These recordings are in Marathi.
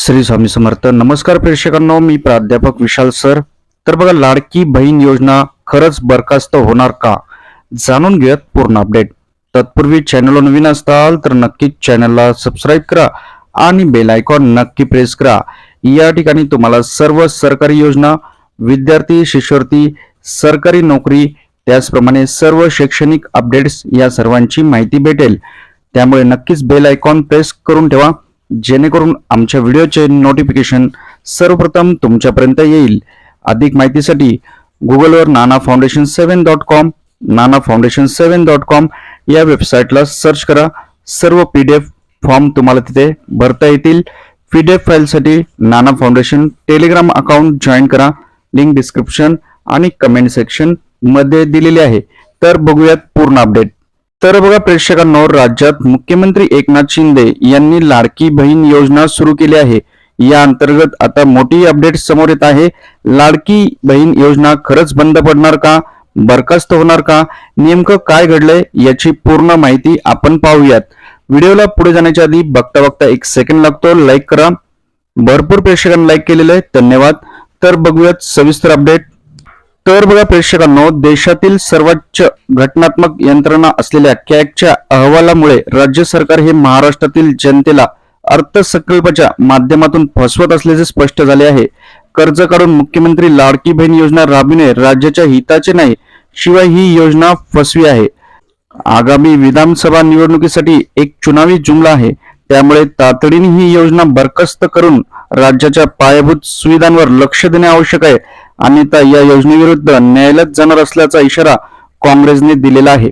श्री स्वामी समर्थ. नमस्कार प्रेक्षकांनो मी प्राध्यापक विशाल सर. तर बघा लाडकी बहीण योजना खरंच बरखास्त होणार का? जाणून घेऊयात पूर्ण अपडेट तत्पूर्वी चॅनलवर नवीन असताल तर नक्कीच चॅनलला सबस्क्राईब करा आणि बेल आयकॉन नक्की प्रेस करा. या ठिकाणी तुम्हाला सर्व सरकारी योजना विद्यार्थी शिष्यवृत्ती सरकारी नोकरी त्याचप्रमाणे सर्व शैक्षणिक अपडेट्स या सर्वांची माहिती भेटेल. त्यामुळे नक्कीच बेल आयकॉन प्रेस करून ठेवा. जेणेकरून आमच्या व्हिडिओचे नोटिफिकेशन सर्वप्रथम तुमच्यापर्यंत येईल. अधिक माहितीसाठी गुगलवर Nana foundation seven dot com Nana foundation seven dot com या वेबसाईटला सर्च करा. सर्व पी डी एफ फॉर्म तुम्हाला तिथे भरता येतील. पी डी एफ फाईलसाठी Nana foundation Telegram account join करा. लिंक डिस्क्रिप्शन आणि कमेंट सेक्शनमध्ये दिलेली आहे. तर बघूयात पूर्ण अपडेट. तर बघा प्रेक्षकांनो राज्यात मुख्यमंत्री एकनाथ शिंदे यांनी लाडकी बहीण योजना सुरू केली आहे. या अंतर्गत आता मोठी अपडेट समोर येत आहे. लाडकी बहीण योजना खरंच बंद पडणार का? बरखास्त होणार का? नेमकं काय घडलंय याची पूर्ण माहिती आपण पाहूयात. व्हिडिओला पुढे जाण्याच्या आधी बघता बघता एक सेकंड लागतो. लाईक करा. भरपूर प्रेक्षकांनी लाईक केलेलं आहे. धन्यवाद. तर बघूयात सविस्तर अपडेट तर बघा प्रेक्षकांनो देशातील सर्वोच्च घटनात्मक यंत्रणा असलेल्या कॅगच्या अहवालामुळे राज्य सरकार हे महाराष्ट्रातील जनतेला अर्थसंकल्पाच्या माध्यमातून फसवत असल्याचे स्पष्ट झाले आहे. कर्ज काढून मुख्यमंत्री लाडकी बहीण योजना राबविणे राज्याच्या हिताचे नाही शिवाय ही योजना फसवी आहे. आगामी विधानसभा निवडणुकीसाठी एक चुनावी जुमला आहे. त्यामुळे तातडीने ही योजना बरखास्त करून राज्याच्या पायाभूत सुविधांवर लक्ष देणे आवश्यक आहे. अन्यथा या योजनेविरुद्ध न्यायालयात जाणार असल्याचा इशारा काँग्रेसने दिलेला आहे.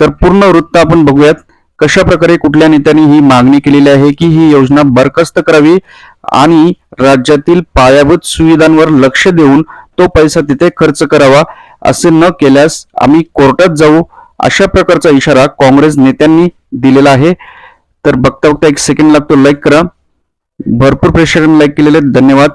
तर पूर्ण वृत्त आपण बघूयात. कशा प्रकारे कुठल्या नेत्यांनी ही मागणी केलेली आहे की ही योजना बरखास्त करावी आणि राज्यातील पायाभूत सुविधांवर लक्ष देऊन तो पैसा तिथे खर्च करावा असे न केल्यास आम्ही कोर्टात जाऊ अशा प्रकारचा इशारा काँग्रेस नेत्यांनी दिलेला आहे. तर बघता बघता एक सेकंड लागतो. लाईक करा. भरपूर प्रेक्षकांनी लाईक केलेले धन्यवाद.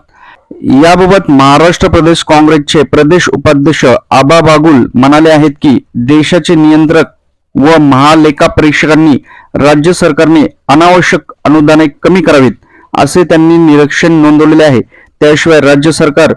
याबाबत महाराष्ट्र प्रदेश काँग्रेसचे प्रदेश उपाध्यक्ष आबा बागुल म्हणाले आहेत की देशाचे नियंत्रक व महालेखा परीक्षकांनी राज्य सरकारने अनावश्यक अनुदाने कमी करावीत असे त्यांनी निरीक्षण नोंदवलेले आहे. त्याशिवाय राज्य सरकार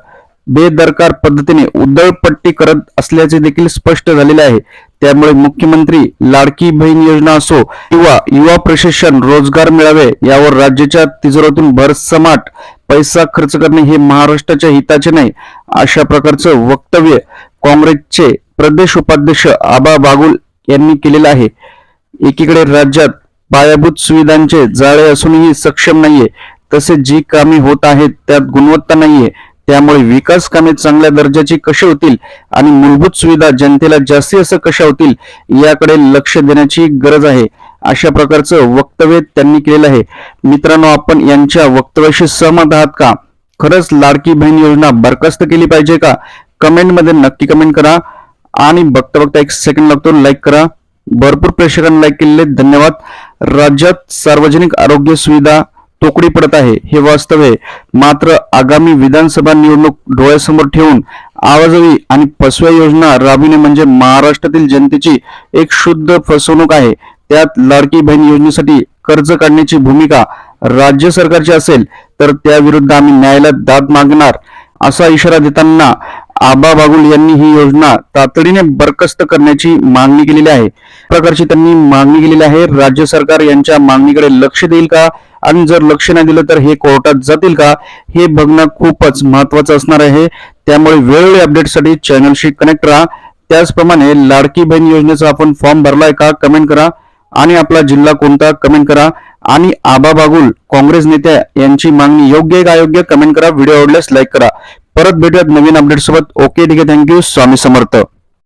बेदरकार पद्धतीने उधळपट्टी करत असल्याचे देखील स्पष्ट झालेले आहे. त्यामुळे मुख्यमंत्री लाडकी बहीण योजना असो किंवा युवा प्रशिक्षण रोजगार मिळावे यावर राज्याच्या तिजोरीतून भरसमाट पैसा खर्च करणे हे महाराष्ट्राच्या हिताचे नाही अशा प्रकारचं वक्तव्य काँग्रेसचे प्रदेश उपाध्यक्ष आबा बागुल यांनी केलेलं आहे. एकीकडे राज्यात पायाभूत सुविधांचे जाळे असूनही सक्षम नाहीये तसेच जी कामे होत आहेत त्यात गुणवत्ता नाहीये. त्यामुळे विकास कामे चांगल्या दर्जाची कशी होतील आणि मूलभूत सुविधा जनतेला जास्ती असं कशा होतील याकडे लक्ष देण्याची गरज आहे. अशा प्रकारचं वक्तव्य त्यांनी केलेलं आहे. मित्रांनो आपण यांच्या वक्तव्याशी सहमत आहात का? खरंच लाडकी बहीण योजना बरखास्त केली पाहिजे का? कमेंटमध्ये नक्की कमेंट करा आणि बघता बघता एक सेकंड लागतो लाईक करा. भरपूर प्रेक्षकांनी लाईक केलेले धन्यवाद. राज्यात सार्वजनिक आरोग्य सुविधा तोकडी पडत आहे. हे वास्तव आहे. मात्र आगामी विधानसभा निवडणूक डोळ्यासमोर ठेवून आवाजवी आणि फसव्या योजना राबविणे म्हणजे महाराष्ट्रातील जनतेची एक शुद्ध फसवणूक आहे. त्यात लाडकी बहीण योजनेसाठी कर्ज काढण्याची भूमिका राज्य सरकारची असेल तर त्याविरुद्ध आम्ही न्यायालयात दाद मागणार असा इशारा देताना आबा बागुल यांनी ही योजना तातडीने बरखास्त करण्याची मागणी केलेली आहे. प्रकारची त्यांनी मागणी केलेली आहे. राज्य सरकार यांच्या मागणीकडे लक्ष देईल का? आणि जर लक्ष नाही दिलं तर हे कोर्टात जातील का? हे बघणं खूपच महत्वाचं असणार आहे. त्यामुळे वेळोवेळी अपडेटसाठी चॅनलशी कनेक्ट राहा. त्याचप्रमाणे लाडकी बहीण योजनेचा आपण फॉर्म भरलाय का? कमेंट करा. आणि आपला जिल्हा कोणता कमेंट करा. आणि आबा बागुल काँग्रेस नेत्या यांची मागणी योग्य का अयोग्य? कमेंट करा. व्हिडिओ आवडल्यास लाईक करा. परत भेटूयात नवीन अपडेट सोबत. ओके ठीक आहे. Thank you Swami Samarth.